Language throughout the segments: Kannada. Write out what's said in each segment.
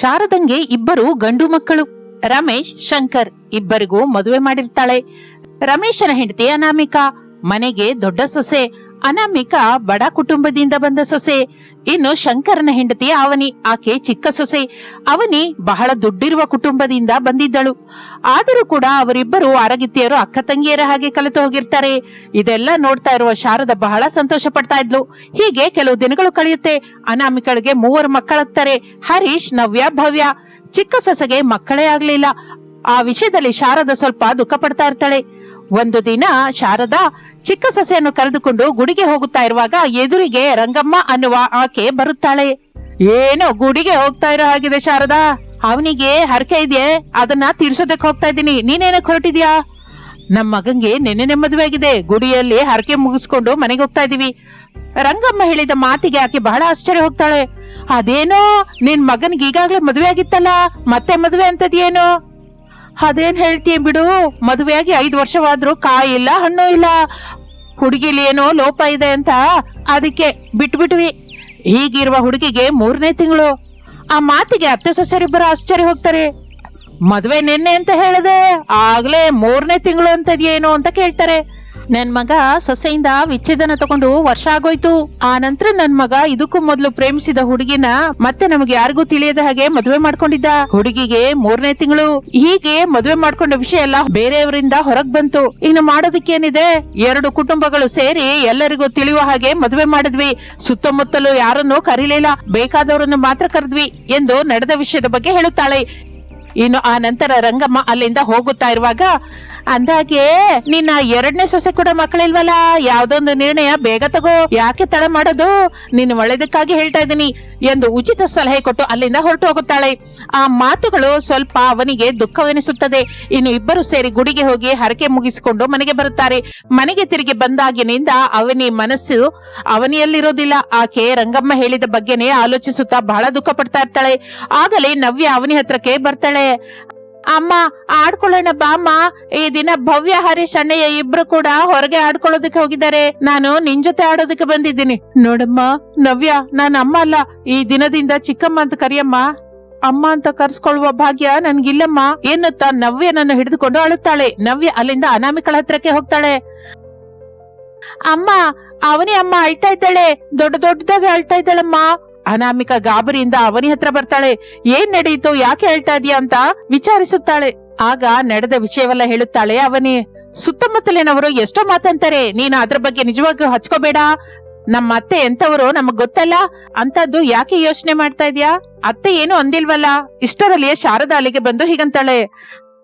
ಶಾರದಂಗೆ ಇಬ್ಬರು ಗಂಡು ಮಕ್ಕಳು, ರಮೇಶ್, ಶಂಕರ್ ಇಬ್ಬರಿಗೂ ಮದುವೆ ಮಾಡಿರ್ತಾಳೆ. ರಮೇಶನ ಹೆಂಡತಿ ಅನಾಮಿಕಾ, ಮನೆಗೆ ದೊಡ್ಡ ಸೊಸೆ ಅನಾಮಿಕಾ ಬಡ ಕುಟುಂಬದಿಂದ ಬಂದ ಸೊಸೆ, ಇನ್ನು ಶಂಕರನ ಹೆಂಡತಿ ಅವನಿ, ಆಕೆ ಚಿಕ್ಕ ಸೊಸೆ. ಅವನಿ ಬಹಳ ದುಡ್ಡಿರುವ ಕುಟುಂಬದಿಂದ ಬಂದಿದ್ದಳು. ಆದರೂ ಕೂಡ ಅವರಿಬ್ಬರು ಆರಗಿತ್ತಿಯರು ಅಕ್ಕ ತಂಗಿಯರ ಹಾಗೆ ಕಲಿತು ಹೋಗಿರ್ತಾರೆ. ಇದೆಲ್ಲ ನೋಡ್ತಾ ಇರುವ ಶಾರದ ಬಹಳ ಸಂತೋಷ ಪಡ್ತಾ ಇದ್ಲು. ಹೀಗೆ ಕೆಲವು ದಿನಗಳು ಕಳೆಯುತ್ತೆ. ಅನಾಮಿಕಳಿಗೆ ಮೂವರು ಮಕ್ಕಳಾಗ್ತಾರೆ. ಹರೀಶ್ ನವ್ಯ, ಭವ್ಯ. ಚಿಕ್ಕ ಸೊಸೆಗೆ ಮಕ್ಕಳೇ ಆಗ್ಲಿಲ್ಲ. ಆ ವಿಷಯದಲ್ಲಿ ಶಾರದ ಸ್ವಲ್ಪ ದುಃಖ ಪಡ್ತಾ ಇರ್ತಾಳೆ. ಒಂದು ದಿನ ಶಾರದಾ ಚಿಕ್ಕ ಸೊಸೆಯನ್ನು ಕರೆದುಕೊಂಡು ಗುಡಿಗೆ ಹೋಗುತ್ತಾ ಇರುವಾಗ ಎದುರಿಗೆ ರಂಗಮ್ಮ ಅನ್ನುವ ಆಕೆ ಬರುತ್ತಾಳೆ. ಏನೋ ಗುಡಿಗೆ ಹೋಗ್ತಾ ಇರೋ ಹಾಗಿದೆ ಶಾರದಾ. ಅವನಿಗೆ ಹರಕೆ ಇದೆಯೇ? ಅದನ್ನ ತೀರ್ಸೋದಕ್ಕೆ ಹೋಗ್ತಾ ಇದ್ದೀನಿ. ನೀನೇನಕ್ಕೆ ಹೊರಟಿದ್ಯಾ? ನಮ್ಮ ಮಗಂಗೆ ನೆನ್ನೆ ಮದುವೆ ಆಗಿದೆ. ಗುಡಿಯಲ್ಲಿ ಹರಕೆ ಮುಗಿಸ್ಕೊಂಡು ಮನೆಗೆ ಹೋಗ್ತಾ ಇದೀವಿ ರಂಗಮ್ಮ ಹೇಳಿದ ಮಾತಿಗೆ ಆಕೆ ಬಹಳ ಆಶ್ಚರ್ಯ ಹೋಗ್ತಾಳೆ. ಅದೇನೋ ನಿನ್ ಮಗನ್ಗೆ ಈಗಾಗ್ಲೇ ಮದುವೆ ಆಗಿತ್ತಲ್ಲ? ಮತ್ತೆ ಮದುವೆ ಅಂತದೇನು ಅದೇನ್ ಹೇಳ್ತೀಯ ಬಿಡು? ಮದುವೆಯಾಗಿ ಐದು ವರ್ಷವಾದ್ರೂ ಕಾಯಿ ಇಲ್ಲ ಹಣ್ಣು ಇಲ್ಲ. ಹುಡುಗಿಲಿ ಏನೋ ಲೋಪ ಇದೆ ಅಂತ ಅದಕ್ಕೆ ಬಿಟ್ಬಿಟ್ವಿ. ಹೀಗಿರುವ ಹುಡುಗಿಗೆ ಮೂರನೇ ತಿಂಗಳು. ಆ ಮಾತಿಗೆ ಅತ್ತೆ ಸೊಸರಿಬ್ಬರು ಆಶ್ಚರ್ಯ ಹೋಗ್ತಾರೆ. ಮದುವೆ ನಿನ್ನೆ ಅಂತ ಹೇಳಿದೆ ಆಗ್ಲೇ ಮೂರನೇ ತಿಂಗಳು ಅಂತದೇನು ಅಂತ ಕೇಳ್ತಾರೆ. ನನ್ ಮಗ ಸೊಸೆಯಿಂದ ವಿಚ್ಛೇದನ ತಗೊಂಡು ವರ್ಷ ಆಗೋಯ್ತು. ಆ ನಂತರ ನನ್ ಮಗ ಇದಕ್ಕೂ ಮೊದಲು ಪ್ರೇಮಿಸಿದ ಹುಡುಗಿನ ಮತ್ತೆ ನಮಗೆ ಯಾರಿಗೂ ತಿಳಿಯದ ಹಾಗೆ ಮದುವೆ ಮಾಡ್ಕೊಂಡಿದ್ದ. ಹುಡುಗಿಗೆ ಮೂರನೇ ತಿಂಗಳು. ಹೀಗೆ ಮದುವೆ ಮಾಡ್ಕೊಂಡ ವಿಷಯ ಎಲ್ಲ ಬೇರೆಯವರಿಂದ ಹೊರಗ್ ಬಂತು. ಇನ್ನು ಮಾಡೋದಕ್ಕೇನಿದೆ ಎರಡು ಕುಟುಂಬಗಳು ಸೇರಿ ಎಲ್ಲರಿಗೂ ತಿಳಿಯುವ ಹಾಗೆ ಮದುವೆ ಮಾಡಿದ್ವಿ. ಸುತ್ತಮುತ್ತಲು ಯಾರನ್ನೂ ಕರೀಲಿಲ್ಲ. ಬೇಕಾದವರನ್ನು ಮಾತ್ರ ಕರೆದ್ವಿ ಎಂದು ನಡೆದ ವಿಷಯದ ಬಗ್ಗೆ ಹೇಳುತ್ತಾಳೆ. ಇನ್ನು ಆ ನಂತರ ರಂಗಮ್ಮ ಅಲ್ಲಿಂದ ಹೋಗುತ್ತಾ ಇರುವಾಗ, ಅಂದಾಗೆ ನಿನ್ನ ಎರಡನೇ ಸೊಸೆ ಕೂಡ ಮಕ್ಕಳಿಲ್ವಲ್ಲ? ಯಾವ್ದೊಂದು ನಿರ್ಣಯ ಬೇಗ ತಗೋ. ಯಾಕೆ ತಡ ಮಾಡೋದು? ನಿನ್ನ ಒಳ್ಳೇದಕ್ಕಾಗಿ ಹೇಳ್ತಾ ಇದ್ದೀನಿ ಎಂದು ಉಚಿತ ಸಲಹೆ ಕೊಟ್ಟು ಅಲ್ಲಿಂದ ಹೊರಟು ಹೋಗುತ್ತಾಳೆ. ಆ ಮಾತುಗಳು ಸ್ವಲ್ಪ ಅವನಿಗೆ ದುಃಖವೆನಿಸುತ್ತದೆ. ಇನ್ನು ಇಬ್ಬರು ಸೇರಿ ಗುಡಿಗೆ ಹೋಗಿ ಹರಕೆ ಮುಗಿಸಿಕೊಂಡು ಮನೆಗೆ ಬರುತ್ತಾರೆ. ಮನೆಗೆ ತಿರುಗಿ ಬಂದಾಗಿನಿಂದ ಅವನಿ ಮನಸ್ಸು ಅವನಿಯಲ್ಲಿರೋದಿಲ್ಲ. ಆಕೆ ರಂಗಮ್ಮ ಹೇಳಿದ ಬಗ್ಗೆನೇ ಆಲೋಚಿಸುತ್ತಾ ಬಹಳ ದುಃಖ ಪಡ್ತಾ ಇರ್ತಾಳೆ. ಆಗಲೇ ನವ್ಯ ಅವನಿ ಹತ್ರಕ್ಕೆ ಬರ್ತಾಳೆ. ಅಮ್ಮ, ಆಡ್ಕೊಳ್ಳೋಣ ಬಾಮ್ಮ. ಈ ದಿನ ಭವ್ಯ ಹರೀಶ್ ಅಣ್ಣಯ್ಯ ಇಬ್ರು ಕೂಡ ಹೊರಗೆ ಆಡ್ಕೊಳ್ಳೋದಕ್ಕೆ ಹೋಗಿದ್ದಾರೆ. ನಾನು ನಿನ್ ಜೊತೆ ಆಡೋದಕ್ಕೆ ಬಂದಿದ್ದೀನಿ. ನೋಡಮ್ಮ, ನವ್ಯ, ನಾನು ಅಮ್ಮ ಅಲ್ಲ. ಈ ದಿನದಿಂದ ಚಿಕ್ಕಮ್ಮ ಅಂತ ಕರಿಯಮ್ಮ. ಅಮ್ಮ ಅಂತ ಕರ್ಸ್ಕೊಳ್ಳುವ ಭಾಗ್ಯ ನನ್ಗಿಲ್ಲಮ್ಮ. ಏನತ್ತಾ ನವ್ಯ ನನ್ನ ಹಿಡಿದುಕೊಂಡು ಅಳುತ್ತಾಳೆ. ನವ್ಯ ಅಲ್ಲಿಂದ ಅನಾಮಿಕಳ ಹತ್ರಕ್ಕೆ ಹೋಗ್ತಾಳೆ. ಅಮ್ಮ, ಅವನೇ ಅಮ್ಮ, ಅಳ್ತಾ ಇದ್ದಾಳೆ. ದೊಡ್ಡ ದೊಡ್ಡದಾಗಿ ಅಳ್ತಾ ಇದ್ದಾಳಮ್ಮ. ಅನಾಮಿಕ ಗಾಬರಿಯಿಂದ ಅವನಿ ಹತ್ರ ಬರ್ತಾಳೆ. ಏನ್ ನಡೆಯಿತು ಯಾಕೆ ಹೇಳ್ತಾ ಇದೀಯ ಅಂತ ವಿಚಾರಿಸುತ್ತಾಳೆ. ಆಗ ನಡೆದ ವಿಷಯವೆಲ್ಲ ಹೇಳುತ್ತಾಳೆ ಅವನಿ. ಸುತ್ತಮುತ್ತಲಿನವರು ಎಷ್ಟೋ ಮಾತಂತಾರೆ, ನೀನು ಅದ್ರ ಬಗ್ಗೆ ನಿಜವಾಗಿಯೂ ಹಚ್ಕೋಬೇಡ. ನಮ್ಮ ಅತ್ತೆ ಎಂತವರು ನಮಗ್ ಗೊತ್ತಲ್ಲ? ಅಂತದ್ದು ಯಾಕೆ ಯೋಚನೆ ಮಾಡ್ತಾ ಇದ್ಯಾ? ಅತ್ತೆ ಏನು ಅಂದಿಲ್ವಲ್ಲ? ಇಷ್ಟರಲ್ಲಿಯೇ ಶಾರದಾ ಅಲ್ಲಿಗೆ ಬಂದು ಹೀಗಂತಾಳೆ.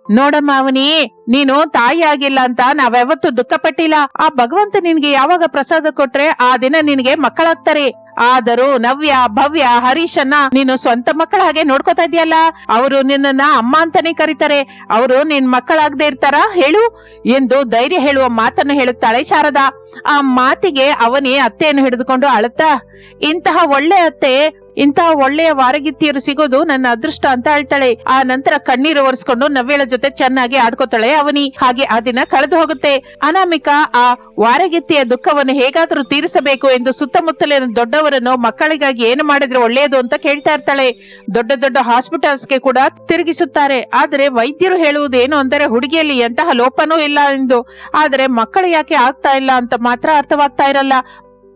ನೋಡಮ್ಮ ಅವನಿ, ನೀನು ತಾಯಿ ಆಗಿಲ್ಲ ಅಂತ ನಾವ್ಯಾವತ್ತೂ ದುಃಖ ಪಟ್ಟಿಲ್ಲ ಆ ಭಗವಂತ ನಿನ್ಗೆ ಯಾವಾಗ ಪ್ರಸಾದ ಕೊಟ್ರೆ ಆ ದಿನ ನಿನಗೆ ಮಕ್ಕಳಾಗ್ತಾರೆ. ಆದರೂ ನವ್ಯ, ಭವ್ಯ ಹರೀಶನ್ನ ನೀನು ಸ್ವಂತ ಮಕ್ಕಳ ಹಾಗೆ ನೋಡ್ಕೋತಾ ಇದೆಯಲ್ಲ? ಅವರು ನಿನ್ನನ್ನ ಅಮ್ಮ ಅಂತಾನೆ ಕರೀತಾರೆ. ಅವರು ನಿನ್ ಮಕ್ಕಳಾಗದೆ ಇರ್ತಾರ? ಹೇಳು. ಎಂದು ಧೈರ್ಯ ಹೇಳುವ ಮಾತನ್ನು ಹೇಳುತ್ತಾಳೆ ಶಾರದಾ. ಆ ಮಾತಿಗೆ ಅವನೇ ಅತ್ತೆಯನ್ನು ಹಿಡಿದುಕೊಂಡು ಅಳುತ್ತಾ, ಇಂತಹ ಒಳ್ಳೆ ಅತ್ತೆ ಇಂತಹ ಒಳ್ಳೆಯ ವಾರಗಿತ್ತಿಯರು ಸಿಗೋದು ನನ್ನ ಅದೃಷ್ಟ ಅಂತ ಹೇಳ್ತಾಳೆ. ಆ ನಂತರ ಕಣ್ಣೀರು ಒರೆಸ್ಕೊಂಡು ನವ್ಯಳ ಜೊತೆ ಚೆನ್ನಾಗಿ ಆಡ್ಕೋತಾಳೆ ಅವನಿ. ಹಾಗೆ ಆ ದಿನ ಕಳೆದು ಹೋಗುತ್ತೆ. ಅನಾಮಿಕಾ, ಆ ವಾರಗಿತ್ತಿಯ ದುಃಖವನ್ನು ಹೇಗಾದರೂ ತೀರಿಸಬೇಕು ಎಂದು ಸುತ್ತಮುತ್ತಲಿನ ದೊಡ್ಡವರನ್ನು ಮಕ್ಕಳಿಗಾಗಿ ಏನು ಮಾಡಿದ್ರೆ ಒಳ್ಳೆಯದು ಅಂತ ಕೇಳ್ತಾ ಇರ್ತಾಳೆ. ದೊಡ್ಡ ದೊಡ್ಡ ಹಾಸ್ಪಿಟಲ್ಸ್ಗೆ ಕೂಡ ತಿರುಗಿಸುತ್ತಾರೆ. ಆದರೆ ವೈದ್ಯರು ಹೇಳುವುದೇನು ಅಂದರೆ ಹುಡುಗಿಯಲ್ಲಿ ಎಂತಹ ಲೋಪನೂ ಇಲ್ಲ ಎಂದು. ಆದರೆ ಮಕ್ಕಳು ಯಾಕೆ ಆಗ್ತಾ ಇಲ್ಲ ಅಂತ ಮಾತ್ರ ಅರ್ಥವಾಗ್ತಾ ಇರಲ್ಲ.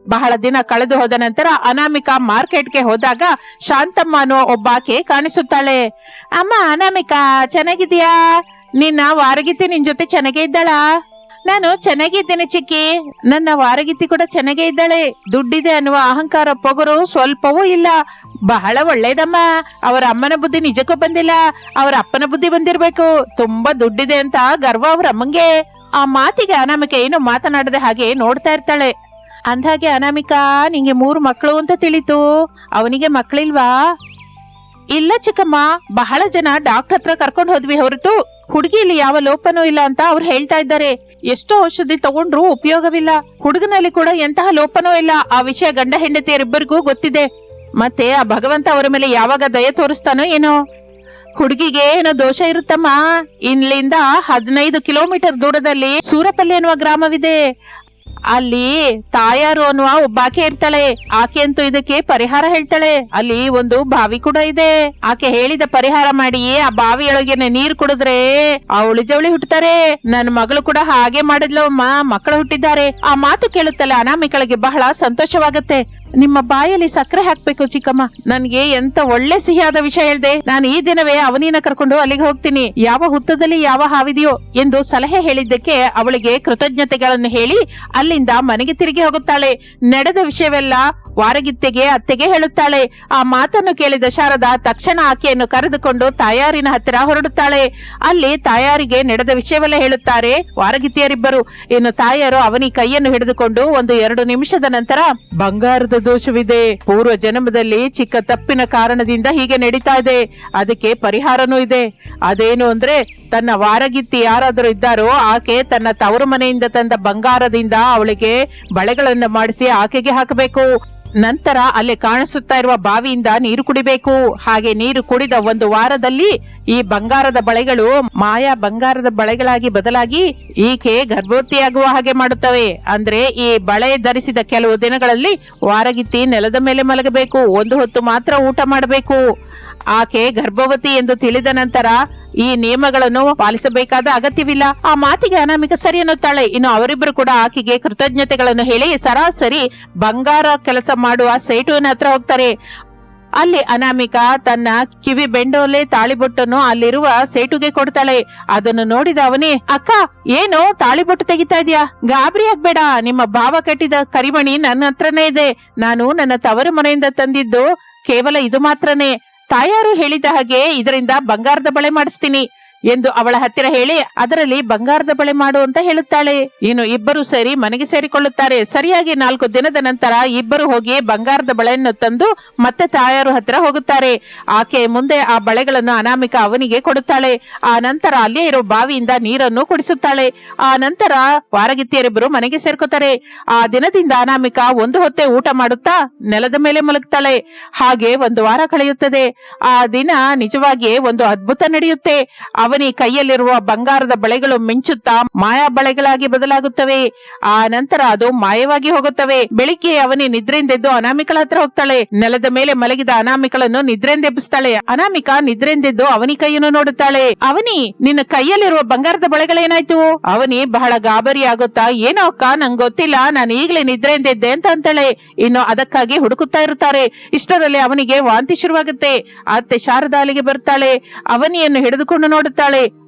ಬಹಳ ದಿನ ಕಳೆದು ಹೋದ ನಂತರ ಅನಾಮಿಕಾ ಮಾರ್ಕೆಟ್ಗೆ ಹೋದಾಗ ಶಾಂತಮ್ಮ ಅನ್ನೋ ಒಬ್ಬಾಕೆ ಕಾಣಿಸುತ್ತಾಳೆ. ಅಮ್ಮ, ಅನಾಮಿಕಾ ಚೆನ್ನಾಗಿದ್ಯಾ ನಿನ್ನ ವಾರಗಿತ್ತಿ ನಿನ್ ಜೊತೆ ಚೆನ್ನಾಗೇ ಇದ್ದಾಳಾ? ನಾನು ಚೆನ್ನಾಗಿದ್ದೇನೆ ಚಿಕ್ಕಿ. ನನ್ನ ವಾರಗಿತ್ತಿ ಕೂಡ ಚೆನ್ನಾಗೇ ಇದ್ದಾಳೆ. ದುಡ್ಡಿದೆ ಅನ್ನುವ ಅಹಂಕಾರ ಪೊಗರು ಸ್ವಲ್ಪವೂ ಇಲ್ಲ. ಬಹಳ ಒಳ್ಳೇದಮ್ಮ. ಅವರ ಅಮ್ಮನ ಬುದ್ಧಿ ನಿಜಕ್ಕೂ ಬಂದಿಲ್ಲ. ಅವರ ಅಪ್ಪನ ಬುದ್ಧಿ ಬಂದಿರ್ಬೇಕು. ತುಂಬಾ ದುಡ್ಡಿದೆ ಅಂತ ಗರ್ವ ಅವ್ರ ಅಮ್ಮಂಗೆ. ಆ ಮಾತಿಗೆ ಅನಾಮಿಕೆ ಏನು ಮಾತನಾಡದೆ ಹಾಗೆ ನೋಡ್ತಾ ಇರ್ತಾಳೆ. ಅಂದ್ಹಾಗೆ ಅನಾಮಿಕಾ, ನಿಂಗೆ ಮೂರು ಮಕ್ಕಳು ಅಂತ ತಿಳಿತು. ಅವನಿಗೆ ಮಕ್ಕಳಿಲ್ವಾ ಇಲ್ಲ ಚಿಕ್ಕಮ್ಮ, ಬಹಳ ಜನ ಡಾಕ್ಟರ್ ಹತ್ರ ಕರ್ಕೊಂಡು ಹೋದ್ವಿ ಹೊರತು. ಹುಡುಗಿಯಲ್ಲಿ ಯಾವ ಲೋಪನೂ ಇಲ್ಲ ಅಂತ ಅವ್ರು ಹೇಳ್ತಾ ಇದ್ದಾರೆ. ಎಷ್ಟೋ ಔಷಧಿ ತಗೊಂಡ್ರು ಉಪಯೋಗವಿಲ್ಲ. ಹುಡುಗನಲ್ಲಿ ಕೂಡ ಎಂತಹ ಲೋಪನೂ ಇಲ್ಲ. ಆ ವಿಷಯ ಗಂಡ ಹೆಂಡತಿಯರಿಬ್ಬರಿಗೂ ಗೊತ್ತಿದೆ. ಮತ್ತೆ ಆ ಭಗವಂತ ಅವರ ಮೇಲೆ ಯಾವಾಗ ದಯ ತೋರಿಸ್ತಾನೋ ಏನೋ? ಹುಡುಗಿಗೆ ಏನೋ ದೋಷ ಇರುತ್ತಮ್ಮ? ಇಲ್ಲಿಂದ ಹದಿನೈದು ಕಿಲೋಮೀಟರ್ ದೂರದಲ್ಲಿ ಸೂರಪಲ್ಲಿ ಎನ್ನುವ ಗ್ರಾಮವಿದೆ. ಅಲ್ಲಿ ತಾಯಾರು ಅನ್ನುವ ಒಬ್ಬಾಕೆ ಇರ್ತಾಳೆ. ಆಕೆ ಅಂತೂ ಇದಕ್ಕೆ ಪರಿಹಾರ ಹೇಳ್ತಾಳೆ. ಅಲ್ಲಿ ಒಂದು ಬಾವಿ ಕೂಡ ಇದೆ. ಆಕೆ ಹೇಳಿದ ಪರಿಹಾರ ಮಾಡಿ ಆ ಬಾವಿಯೊಳಗೆನೆ ನೀರು ಕುಡಿದ್ರೆ ಅವಳು ಜವಳಿ ಹುಟ್ಟುತ್ತಾರೆ. ನನ್ನ ಮಗಳು ಕೂಡ ಹಾಗೆ ಮಾಡಿದ್ಲು ಅಮ್ಮ. ಮಕ್ಕಳು ಹುಟ್ಟಿದ್ದಾರೆ. ಆ ಮಾತು ಕೇಳುತ್ತಲ್ಲ ಅನಾಮಿಕಳಿಗೆ ಬಹಳ ಸಂತೋಷವಾಗತ್ತೆ. ನಿಮ್ಮ ಬಾಯಲ್ಲಿ ಸಕ್ಕರೆ ಹಾಕ್ಬೇಕು ಚಿಕ್ಕಮ್ಮ. ನನ್ಗೆ ಎಂತ ಒಳ್ಳೆ ಸಿಹಿಯಾದ ವಿಷಯ ಹೇಳ್ದೆ. ನಾನು ಈ ದಿನವೇ ಅವನಿನ ಕರ್ಕೊಂಡು ಅಲ್ಲಿಗೆ ಹೋಗ್ತೀನಿ. ಯಾವ ಹುತ್ತದಲ್ಲಿ ಯಾವ ಹಾವಿದೆಯೋ ಎಂದು ಸಲಹೆ ಹೇಳಿದ್ದಕ್ಕೆ ಅವಳಿಗೆ ಕೃತಜ್ಞತೆಗಳನ್ನು ಹೇಳಿ ಅಲ್ಲಿಂದ ಮನೆಗೆ ತಿರುಗಿ ಹೋಗುತ್ತಾಳೆ. ನಡೆದ ವಿಷಯವೆಲ್ಲ ವಾರಗಿತ್ತೆಗೆ, ಅತ್ತೆಗೆ ಹೇಳುತ್ತಾಳೆ. ಆ ಮಾತನ್ನು ಕೇಳಿದ ಶಾರದಾ ತಕ್ಷಣ ಆಕೆಯನ್ನು ಕರೆದುಕೊಂಡು ತಾಯಾರಿನ ಹತ್ತಿರ ಹೊರಡುತ್ತಾಳೆ. ಅಲ್ಲಿ ತಾಯಾರಿಗೆ ನಡೆದ ವಿಷಯವೆಲ್ಲ ಹೇಳುತ್ತಾರೆ ವಾರಗಿತ್ತಿಯರಿಬ್ಬರು. ಇನ್ನು ತಾಯಾರು ಅವನಿ ಕೈಯನ್ನು ಹಿಡಿದುಕೊಂಡು ಒಂದು ಎರಡು ನಿಮಿಷದ ನಂತರ ಬಂಗಾರದ ದೋಷವಿದೆ. ಪೂರ್ವ ಜನ್ಮದಲ್ಲಿ ಚಿಕ್ಕ ತಪ್ಪಿನ ಕಾರಣದಿಂದ ಹೀಗೆ ನಡೀತಾ ಇದೆ. ಅದಕ್ಕೆ ಪರಿಹಾರನೂ ಇದೆ. ಅದೇನು ಅಂದ್ರೆ, ತನ್ನ ವಾರಗಿತ್ತಿ ಯಾರಾದರೂ ಇದ್ದಾರೋ, ಆಕೆ ತನ್ನ ತವರು ಮನೆಯಿಂದ ತಂದ ಬಂಗಾರದಿಂದ ಅವಳಿಗೆ ಬಳೆಗಳನ್ನು ಮಾಡಿಸಿ ಆಕೆಗೆ ಹಾಕಬೇಕು. ನಂತರ ಅಲ್ಲಿ ಕಾಣಿಸುತ್ತಾ ಇರುವ ಬಾವಿಯಿಂದ ನೀರು ಕುಡಿಬೇಕು. ಹಾಗೆ ನೀರು ಕುಡಿದ ಒಂದು ವಾರದಲ್ಲಿ ಈ ಬಂಗಾರದ ಬಳೆಗಳು ಮಾಯಾ ಬಂಗಾರದ ಬಳೆಗಳಾಗಿ ಬದಲಾಗಿ ಈಕೆ ಗರ್ಭವತಿಯಾಗುವ ಹಾಗೆ ಮಾಡುತ್ತವೆ. ಅಂದ್ರೆ ಈ ಬಳೆ ಧರಿಸಿದ ಕೆಲವು ದಿನಗಳಲ್ಲಿ ವಾರಗಿತ್ತಿ ನೆಲದ ಮೇಲೆ ಮಲಗಬೇಕು. ಒಂದು ಹೊತ್ತು ಮಾತ್ರ ಊಟ ಮಾಡಬೇಕು. ಆಕೆ ಗರ್ಭವತಿ ಎಂದು ತಿಳಿದ ನಂತರ ಈ ನಿಯಮಗಳನ್ನು ಪಾಲಿಸಬೇಕಾದ ಅಗತ್ಯವಿಲ್ಲ. ಆ ಮಾತಿಗೆ ಅನಾಮಿಕ ಸರಿ ಅನ್ನುತ್ತಾಳೆ ಇನ್ನು ಅವರಿಬ್ಬರು ಕೂಡ ಆಕೆಗೆ ಕೃತಜ್ಞತೆಗಳನ್ನು ಹೇಳಿ ಸರಾಸರಿ ಬಂಗಾರ ಕೆಲಸ ಮಾಡುವ ಸೇಟುವಿನ ಹತ್ರ ಹೋಗ್ತಾರೆ. ಅಲ್ಲಿ ಅನಾಮಿಕ ತನ್ನ ಕಿವಿ ಬೆಂಡೋಲೆ ತಾಳಿಬೊಟ್ಟನ್ನು ಅಲ್ಲಿರುವ ಸೇಟುಗೆ ಕೊಡ್ತಾಳೆ. ಅದನ್ನು ನೋಡಿದ ಅವನೇ, ಅಕ್ಕ, ಏನು ತಾಳಿಬೊಟ್ಟು ತೆಗಿತಾ ಇದೆಯಾ? ಗಾಬರಿ ಆಗ್ಬೇಡ. ನಿಮ್ಮ ಭಾವ ಕಟ್ಟಿದ ಕರಿಮಣಿ ನನ್ನ ಹತ್ರನೇ ಇದೆ. ನಾನು ನನ್ನ ತವರು ಮನೆಯಿಂದ ತಂದಿದ್ದು ಕೇವಲ ಇದು ಮಾತ್ರನೇ. ತಾಯಾರು ಹೇಳಿದ ಹಾಗೆ ಇದರಿಂದ ಬಂಗಾರದ ಬಳೆ ಮಾಡಿಸ್ತೀನಿ. ಎಂದು ಅವಳ ಹತ್ತಿರ ಹೇಳಿ, ಅದರಲ್ಲಿ ಬಂಗಾರದ ಬಳೆ ಮಾಡು ಅಂತ ಹೇಳುತ್ತಾಳೆ. ಇನ್ನು ಇಬ್ಬರು ಸೇರಿ ಮನೆಗೆ ಸೇರಿಕೊಳ್ಳುತ್ತಾರೆ. ಸರಿಯಾಗಿ ನಾಲ್ಕು ದಿನದ ನಂತರ ಇಬ್ಬರು ಹೋಗಿ ಬಂಗಾರದ ಬಳೆಯನ್ನು ತಂದು ಮತ್ತೆ ತಾಯಾರು ಹತ್ತಿರ ಹೋಗುತ್ತಾರೆ. ಆಕೆ ಮುಂದೆ ಆ ಬಳೆಗಳನ್ನು ಅನಾಮಿಕ ಅವನಿಗೆ ಕೊಡುತ್ತಾಳೆ. ಆ ನಂತರ ಅಲ್ಲೇ ಇರೋ ಬಾವಿಯಿಂದ ನೀರನ್ನು ಕುಡಿಸುತ್ತಾಳೆ. ಆ ನಂತರ ವಾರಗಿತ್ತಿಯರಿಬ್ಬರು ಮನೆಗೆ ಸೇರ್ಕೋತಾರೆ. ಆ ದಿನದಿಂದ ಅನಾಮಿಕ ಒಂದು ಹೊತ್ತೆ ಊಟ ಮಾಡುತ್ತಾ ನೆಲದ ಮೇಲೆ ಮಲಗುತ್ತಾಳೆ ಹಾಗೆ ಒಂದು ವಾರ ಕಳೆಯುತ್ತದೆ. ಆ ದಿನ ನಿಜವಾಗಿಯೇ ಒಂದು ಅದ್ಭುತ ನಡೆಯುತ್ತೆ. ಕೈಯಲ್ಲಿರುವ ಬಂಗಾರದ ಬಳೆಗಳು ಮಿಂಚುತ್ತಾ ಮಾಯಾ ಬಳೆಗಳಾಗಿ ಬದಲಾಗುತ್ತವೆ. ಆ ನಂತರ ಅದು ಮಾಯವಾಗಿ ಹೋಗುತ್ತವೆ. ಬೆಳಿಗ್ಗೆ ಅವನಿ ನಿದ್ರೆಂದೆದ್ದು ಅನಾಮಿಕಳ ಹತ್ರ ಹೋಗ್ತಾಳೆ. ನೆಲದ ಮೇಲೆ ಮಲಗಿದ ಅನಾಮಿಕಳನ್ನು ನಿದ್ರೆಂದೆಬ್ಬಿಸ್ತಾಳೆ ಅನಾಮಿಕ ನಿದ್ರೆಂದೆದ್ದು ಅವನಿ ಕೈಯನ್ನು ನೋಡುತ್ತಾಳೆ. ಅವನಿ, ನಿನ್ನ ಕೈಯಲ್ಲಿರುವ ಬಂಗಾರದ ಬಳೆಗಳೇನಾಯ್ತು? ಅವನಿ ಬಹಳ ಗಾಬರಿ ಆಗುತ್ತಾ ಏನೋ ಅಕ್ಕ, ನಂಗೆ ಗೊತ್ತಿಲ್ಲ, ನಾನು ಈಗಲೇ ನಿದ್ರೆಂದೆದ್ದೆ ಅಂತ ಅಂತಾಳೆ. ಇನ್ನು ಅದಕ್ಕಾಗಿ ಹುಡುಕುತ್ತಾ ಇರುತ್ತಾರೆ. ಇಷ್ಟರಲ್ಲಿ ಅವನಿಗೆ ವಾಂತಿ ಶುರುವಾಗುತ್ತೆ. ಅತ್ತೆ ಶಾರದಾ ಬರುತ್ತಾಳೆ ಅವನಿಯನ್ನು ಹಿಡಿದುಕೊಂಡು ನೋಡುತ್ತಾಳೆ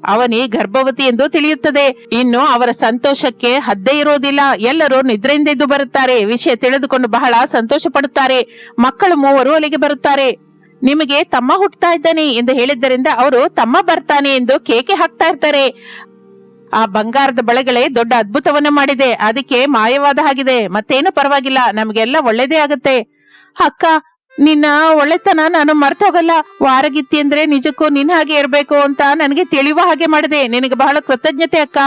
ಅವನಿ ಗರ್ಭವತಿ ಎಂದು ತಿಳಿಯುತ್ತದೆ. ಇನ್ನು ಅವರ ಸಂತೋಷಕ್ಕೆ ಹದ್ದೇ ಇರೋದಿಲ್ಲ. ಎಲ್ಲರೂ ನಿದ್ರೆಯಿಂದೆದ್ದು ಬರುತ್ತಾರೆ. ವಿಷಯ ತಿಳಿದುಕೊಂಡು ಬಹಳ ಸಂತೋಷ ಪಡುತ್ತಾರೆ. ಮಕ್ಕಳು ಮೂವರು ಅಲ್ಲಿಗೆ ಬರುತ್ತಾರೆ. ನಿಮಗೆ ತಮ್ಮ ಹುಟ್ಟುತ್ತಾ ಇದ್ದಾನೆ ಎಂದು ಹೇಳಿದ್ದರಿಂದ ಅವರು ತಮ್ಮ ಬರ್ತಾನೆ ಎಂದು ಕೇಕೆ ಹಾಕ್ತಾ ಇರ್ತಾರೆ. ಆ ಬಂಗಾರದ ಬಳೆಗಳೇ ದೊಡ್ಡ ಅದ್ಭುತವನ್ನ ಮಾಡಿದೆ. ಅದಕ್ಕೆ ಮಾಯವಾದ ಹಾಗಿದೆ. ಮತ್ತೇನು ಪರವಾಗಿಲ್ಲ. ನಮ್ಗೆಲ್ಲ ಒಳ್ಳೇದೇ ಆಗುತ್ತೆ. ಅಕ್ಕ ನಿನ್ನ ಒಳ್ಳೆತನ ನಾನು ಮರ್ತೋಗಲ್ಲ. ವಾರಗಿತ್ತಿ ಅಂದ್ರೆ ನಿಜಕ್ಕೂ ನಿನ್ ಹಾಗೆ ಇರ್ಬೇಕು ಅಂತ ನನಗೆ ತಿಳಿಯುವ ಹಾಗೆ ಮಾಡಿದೆ. ನಿನಗೆ ಬಹಳ ಕೃತಜ್ಞತೆ ಅಕ್ಕ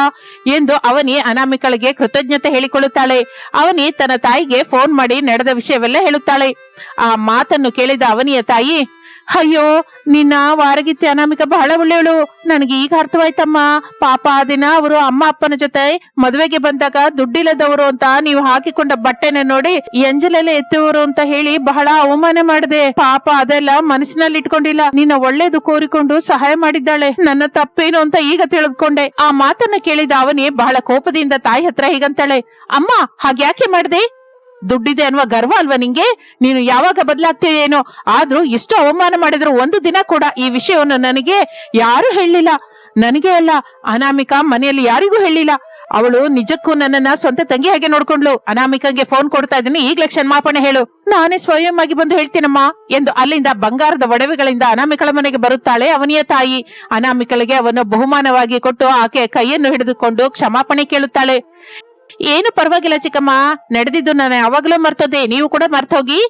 ಎಂದು ಅವನಿ ಅನಾಮಿಕಳಿಗೆ ಕೃತಜ್ಞತೆ ಹೇಳಿಕೊಳ್ಳುತ್ತಾಳೆ. ಅವನಿ ತನ್ನ ತಾಯಿಗೆ ಫೋನ್ ಮಾಡಿ ನಡೆದ ವಿಷಯವೆಲ್ಲ ಹೇಳುತ್ತಾಳೆ. ಆ ಮಾತನ್ನು ಕೇಳಿದ ಅವನಿಯ ತಾಯಿ ಅಯ್ಯೋ, ನಿನ್ನ ವಾರಗಿತ್ತಿ ಅನಾಮಿಕ ಬಹಳ ಒಳ್ಳೆಯವಳು. ನನಗೆ ಈಗ ಅರ್ಥವಾಯ್ತಮ್ಮ. ಪಾಪ ಆ ದಿನ ಅವರು ಅಮ್ಮ ಅಪ್ಪನ ಜೊತೆ ಮದುವೆಗೆ ಬಂದಾಗ ದುಡ್ಡಿಲ್ಲದವರು ಅಂತ ನೀವು ಹಾಕಿಕೊಂಡ ಬಟ್ಟೆನ ನೋಡಿ ಎಂಜಲೆಲ್ಲ ಎತ್ತುವರು ಅಂತ ಹೇಳಿ ಬಹಳ ಅವಮಾನ ಮಾಡಿದೆ. ಪಾಪ ಅದೆಲ್ಲ ಮನಸ್ಸಿನಲ್ಲಿ ಇಟ್ಕೊಂಡಿಲ್ಲ. ನಿನ್ನ ಒಳ್ಳೇದು ಕೋರಿಕೊಂಡು ಸಹಾಯ ಮಾಡಿದ್ದಾಳೆ. ನನ್ನ ತಪ್ಪೇನು ಅಂತ ಈಗ ತಿಳಿದುಕೊಂಡೆ ಆ ಮಾತನ್ನ ಕೇಳಿದ ಅವನೇ ಬಹಳ ಕೋಪದಿಂದ ತಾಯಿ ಹತ್ರ ಹೀಗಂತಾಳೆ. ಅಮ್ಮ, ಹಾಗ್ಯಾಕೆ ಮಾಡ್ದೆ? ದುಡ್ಡಿದೆ ಅನ್ನುವ ಗರ್ವ ಅಲ್ವಾ ನಿಂಗೆ? ನೀನು ಯಾವಾಗ ಬದಲಾಗ್ತೀಯ ಏನೋ? ಆದ್ರೂ ಎಷ್ಟು ಅವಮಾನ ಮಾಡಿದ್ರು ಒಂದು ದಿನ ಕೂಡ ಈ ವಿಷಯವನ್ನು ನನಗೆ ಯಾರು ಹೇಳಲಿಲ್ಲ. ನನಗೆ ಅಲ್ಲ, ಅನಾಮಿಕಾ ಮನೆಯಲ್ಲಿ ಯಾರಿಗೂ ಹೇಳಲಿಲ್ಲ. ಅವಳು ನಿಜಕ್ಕೂ ನನ್ನನ್ನ ಸ್ವಂತ ತಂಗಿ ಹಾಗೆ ನೋಡ್ಕೊಂಡ್ಲು ಅನಾಮಿಕಾಗೆ ಫೋನ್ ಕೊಡ್ತಾ ಇದ್ದೀನಿ. ಈಗ್ಲೇ ಕ್ಷಮಾಪಣೆ ಹೇಳು. ನಾನೇ ಸ್ವಯಂ ಆಗಿ ಬಂದು ಹೇಳ್ತೀನಮ್ಮ ಎಂದು ಅಲ್ಲಿಂದ ಬಂಗಾರದ ಒಡವೆಗಳಿಂದ ಅನಾಮಿಕಳ ಮನೆಗೆ ಬರುತ್ತಾಳೆ ಅವನಿಯ ತಾಯಿ. ಅನಾಮಿಕಳಿಗೆ ಅವನು ಬಹುಮಾನವಾಗಿ ಕೊಟ್ಟು ಆಕೆ ಕೈಯನ್ನು ಹಿಡಿದುಕೊಂಡು ಕ್ಷಮಾಪಣೆ ಕೇಳುತ್ತಾಳೆ. ಏನು ಪರವಾಗಿಲ್ಲ ಚಿಕ್ಕಮ್ಮ, ನಡೆದಿದ್ದು ನಾನು. ಯಾವಾಗಲೂ ಮರ್ತೋದೆ. ನೀವು ಕೂಡ ಮರ್ತೋಗಿ.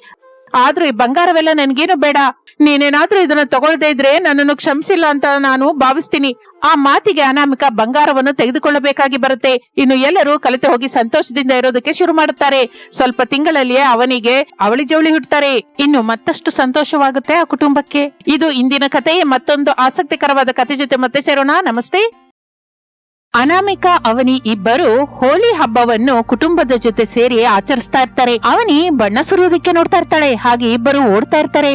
ಆದ್ರೂ ಈ ಬಂಗಾರವೆಲ್ಲ ನನ್ಗೇನು ಬೇಡ. ನೀನೇನಾದ್ರೂ ಇದನ್ನ ತಗೊಳ್ದೇ ಇದ್ರೆ ನನ್ನನ್ನು ಕ್ಷಮಿಸಿಲ್ಲ ಅಂತ ನಾನು ಭಾವಿಸ್ತೀನಿ. ಆ ಮಾತಿಗೆ ಅನಾಮಿಕ ಬಂಗಾರವನ್ನು ತೆಗೆದುಕೊಳ್ಳಬೇಕಾಗಿ ಬರುತ್ತೆ. ಇನ್ನು ಎಲ್ಲರೂ ಕಲಿತು ಹೋಗಿ ಸಂತೋಷದಿಂದ ಇರೋದಕ್ಕೆ ಶುರು ಮಾಡುತ್ತಾರೆ. ಸ್ವಲ್ಪ ತಿಂಗಳಲ್ಲಿಯೇ ಅವನಿಗೆ ಅವಳಿ ಜವಳಿ ಹುಟ್ಟುತ್ತಾರೆ ಇನ್ನು ಮತ್ತಷ್ಟು ಸಂತೋಷವಾಗುತ್ತೆ ಆ ಕುಟುಂಬಕ್ಕೆ. ಇದು ಇಂದಿನ ಕಥೆ ಮತ್ತೊಂದು ಆಸಕ್ತಿಕರವಾದ ಕಥೆ ಜೊತೆ ಮತ್ತೆ ಸೇರೋಣ. ನಮಸ್ತೆ. ಅನಾಮಿಕಾ ಅವನಿ ಇಬ್ಬರು ಹೋಲಿ ಹಬ್ಬವನ್ನು ಕುಟುಂಬದ ಜೊತೆ ಸೇರಿ ಆಚರಿಸ್ತಾ ಇರ್ತಾರೆ. ಅವನಿ ಬಣ್ಣ ಸುರಿಯೋದಕ್ಕೆ ನೋಡ್ತಾ ಇರ್ತಾಳೆ, ಹಾಗೆ ಇಬ್ಬರು ಓಡ್ತಾ ಇರ್ತಾರೆ.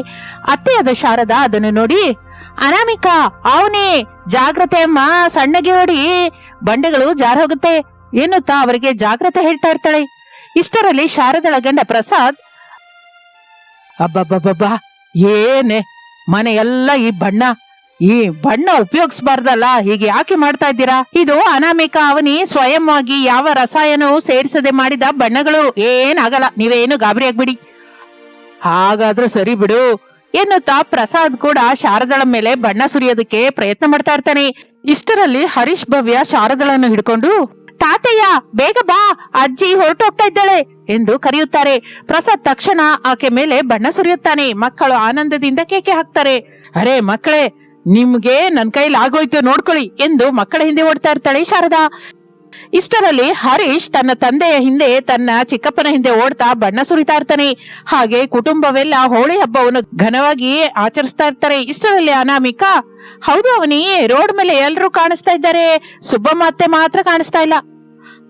ಅತ್ತೆಯಾದ ಶಾರದಾ ಅದನ್ನು ನೋಡಿ, ಅನಾಮಿಕಾ, ಅವನಿ, ಜಾಗ್ರತೆ ಅಮ್ಮ, ಸಣ್ಣಗೆ ಓಡಿ, ಬಂಡೆಗಳು ಜಾರ ಹೋಗುತ್ತೆ. ಎನ್ನುತ್ತಾ ಅವರಿಗೆ ಜಾಗ್ರತೆ ಹೇಳ್ತಾ ಇರ್ತಾಳೆ. ಇಷ್ಟರಲ್ಲಿ ಶಾರದಳ ಗಂಡ ಪ್ರಸಾದ್ ಅಬ್ಬಬ್ಬಬ್ಬಾ ಏನೇ, ಮನೆಯೆಲ್ಲ ಈ ಬಣ್ಣ ಈ ಬಣ್ಣ ಉಪಯೋಗಿಸಬಾರ್ದಲ್ಲ, ಹೀಗೆ ಯಾಕೆ ಮಾಡ್ತಾ ಇದ್ದೀರಾ? ಇದು ಅನಾಮಿಕ ಅವನಿ ಸ್ವಯಂವಾಗಿ ಯಾವ ರಸಾಯನವೂ ಸೇರಿಸದೆ ಮಾಡಿದ ಬಣ್ಣಗಳು. ಏನಾಗಲ್ಲ ನೀವೇನು ಗಾಬರಿ ಆಗ್ಬಿಡಿ. ಹಾಗಾದ್ರೂ ಸರಿ ಬಿಡು. ಎನ್ನುತ್ತಾ ಪ್ರಸಾದ್ ಕೂಡ ಶಾರದಳ ಮೇಲೆ ಬಣ್ಣ ಸುರಿಯೋದಕ್ಕೆ ಪ್ರಯತ್ನ ಮಾಡ್ತಾ ಇರ್ತಾನೆ. ಇಷ್ಟರಲ್ಲಿ ಹರೀಶ್ ಭವ್ಯ ಶಾರದಳನ್ನು ಹಿಡ್ಕೊಂಡು ತಾತಯ್ಯ ಬೇಗ ಬಾ, ಅಜ್ಜಿ ಹೊರಟೋಗ್ತಾ ಇದ್ದಾಳೆ ಎಂದು ಕರೆಯುತ್ತಾರೆ. ಪ್ರಸಾದ್ ತಕ್ಷಣ ಆಕೆ ಮೇಲೆ ಬಣ್ಣ ಸುರಿಯುತ್ತಾನೆ. ಮಕ್ಕಳು ಆನಂದದಿಂದ ಕೇಕೆ ಹಾಕ್ತಾರೆ. ಅರೆ ಮಕ್ಕಳೇ ನಿಮ್ಗೆ ನನ್ ಕೈಲಿ ಆಗೋಯ್ತು ನೋಡ್ಕೊಳ್ಳಿ ಎಂದು ಮಕ್ಕಳ ಹಿಂದೆ ಓಡ್ತಾ ಇರ್ತಾಳೆ ಶಾರದಾ. ಇಷ್ಟರಲ್ಲಿ ಹರೀಶ್ ತನ್ನ ತಂದೆಯ ಹಿಂದೆ ತನ್ನ ಚಿಕ್ಕಪ್ಪನ ಹಿಂದೆ ಓಡ್ತಾ ಬಣ್ಣ ಸುರಿತಾ ಇರ್ತಾನೆ. ಹಾಗೆ ಕುಟುಂಬವೆಲ್ಲ ಹೋಳಿ ಹಬ್ಬವನ್ನು ಘನವಾಗಿ ಆಚರಿಸ್ತಾ ಇರ್ತಾರೆ. ಇಷ್ಟರಲ್ಲಿ ಅನಾಮಿಕಾ, ಹೌದು ಅವನಿ, ರೋಡ್ ಮೇಲೆ ಎಲ್ಲರೂ ಕಾಣಿಸ್ತಾ ಇದ್ದಾರೆ. ಸುಬ್ಬಮ್ಮ ಅತ್ತೆ ಮಾತ್ರ ಕಾಣಿಸ್ತಾ ಇಲ್ಲ.